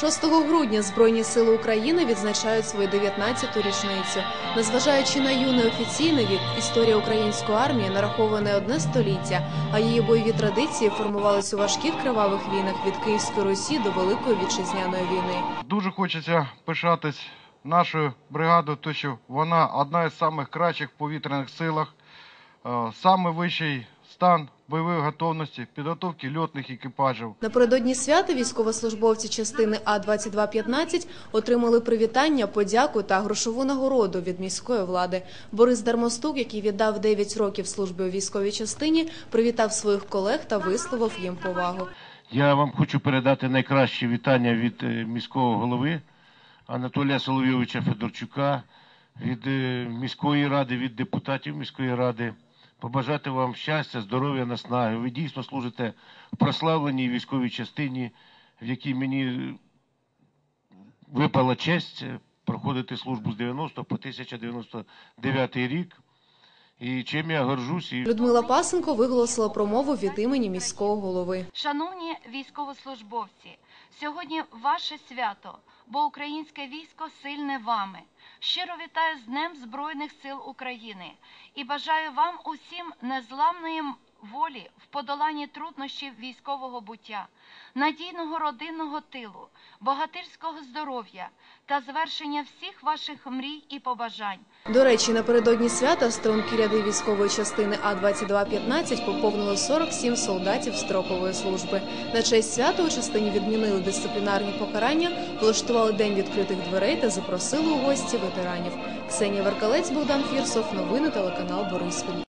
6 грудня Збройні сили України відзначають свою 19-ту річницю. Незважаючи на юний офіційний вік, історія української армії нараховує не одне століття, а її бойові традиції формувались у важких кривавих війнах від Київської Русі до Великої вітчизняної війни. Дуже хочеться пишатись нашою бригадою, тому що вона одна із самих кращих повітряних силах, е, саме вищий стан бойової готовності, підготовки льотних екіпажів. Напередодні свята військовослужбовці частини А 2215 отримали привітання, подяку та грошову нагороду від міської влади. Борис Дармостук, який віддав 9 років служби у військовій частині, привітав своїх колег та висловив їм повагу. Я вам хочу передати найкращі вітання від е, міського голови Анатолія Соловйовича Федорчука, від е, міської ради, від депутатів міської ради. Побажати вам щастя, здоров'я, наснаги. Ви дійсно служите в прославленій військовій частині, в якій мені випала честь проходити службу з 90 по 1099 рік. І чим я горжусь і Людмила Пасенко виголосила промову від імені міського голови. Шановні військовослужбовці, сьогодні ваше свято, бо українське військо сильне вами. Щиро вітаю з Днем Збройних сил України і бажаю вам усім незламної волі в подоланні труднощів військового буття, надійного родинного тилу, богатирського здоров'я та звершення всіх ваших мрій і побажань. До речі, напередодні свята струнки ряди військової частини А 2215 поповнили 47 солдатів строкової служби. На честь свята у частині відмінили дисциплінарні покарання, влаштували день відкритих дверей та запросили у гості ветеранів. Ксенія Веркалець, Богдан Фірсов. Новини телеканал Бориспіль.